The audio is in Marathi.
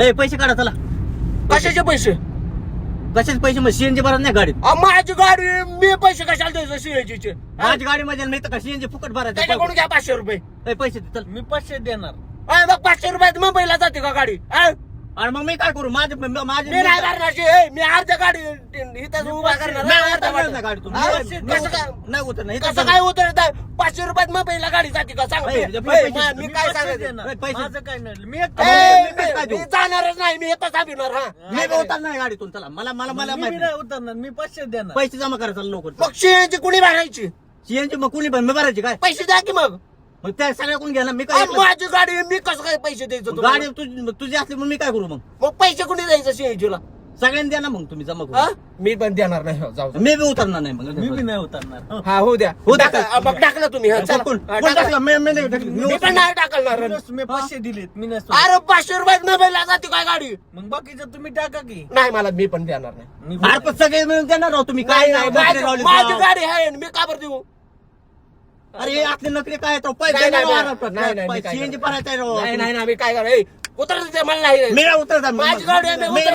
ए पैसे काढा चला. कशाचे पैसे? कशाचे पैसे? मग सीएनजी भरत नाही गाडीत. माझी गाडी मी पैसे कशाला द्यायचं सीएजीचे माझी गाडी मध्ये मी तर सीएनजी फुकट त्याच्याकडून भरायचं घ्या पाचशे रुपये. ए, पैसे दे, चल. मी पाचशे देणार. मग पाचशे रुपयात मुंबईला जाते का गाडी? अ, आणि मग मी काय करू? माझे माझे मी नाही करणार शे, ए, मी अर्ध्या गाडी इथं उभा करणार. नाही गाडी. कसं काय? नाही कसं. काय उतरत आहे? पाचशे रुपयात मुंबईला गाडी जाते का? सांग ए, मी- ते ए, पैसे- मा- मी मी काय सांगायचं? पैसे- माझं काय नाही. मी ए, एकटा मी? जाणारच नाही मी येतच अभिणार हा. मी उतरणार नाही गाडीतून चला. मला मला मला मी बी माहिती नाही उतरणार मी पाचशे देणार. पैसे जमा करा चला लवकर. मग सीएनजी कुणी भरायची? सीएनजी मग कुणी मी भरायची काय? पैसे द्या की मग? मग त्या सगळ्या कोण घ्या ना मी काय माझी गाडी मी कसं काय पैसे द्यायचं? गाडी तुझी तुझी असली मग मी काय करू मग मग पैसे कुणी द्यायचं सीएनजीला सगळ्यांनी द्या ना मग तुम्ही जमा हा करू मी पण देणार नाही हो, जाऊ दे. मी बी उतरणार नाही मग मी बी नाही उतरणार हो. हा हो द्या हो द्या. टाका, मग टाकलं तुम्ही हा, चला. कोण हा, कोण टाका. टाकलं? मी- मी नाही टाकलं. मी मी पण उतरणार. नाही टाकणार मी पाचशे दिलेत मी नसतो अरे पाचशे रुपयात मुंबईला जाते काय गाडी मग बाकीचं तुम्ही टाका की नाही मला मी पण देणार नाही मी अरे पण सगळे मिळून देणार राव तुम्ही काय नाही, नाही नाही, नोकरी माझी. गाडी आहे मी का बरं देऊ अरे हे असले नोकरी काय तो पैसे नाही, नाही. नाही, नाही, नाही, मी काय सीएनजी करणार. भरायचा आहे राव. नाही नाही नाही मी काय करा उतर मला नाही मी नाही उतरत आहे. माझी गाडी आहे, मी मी- उतर-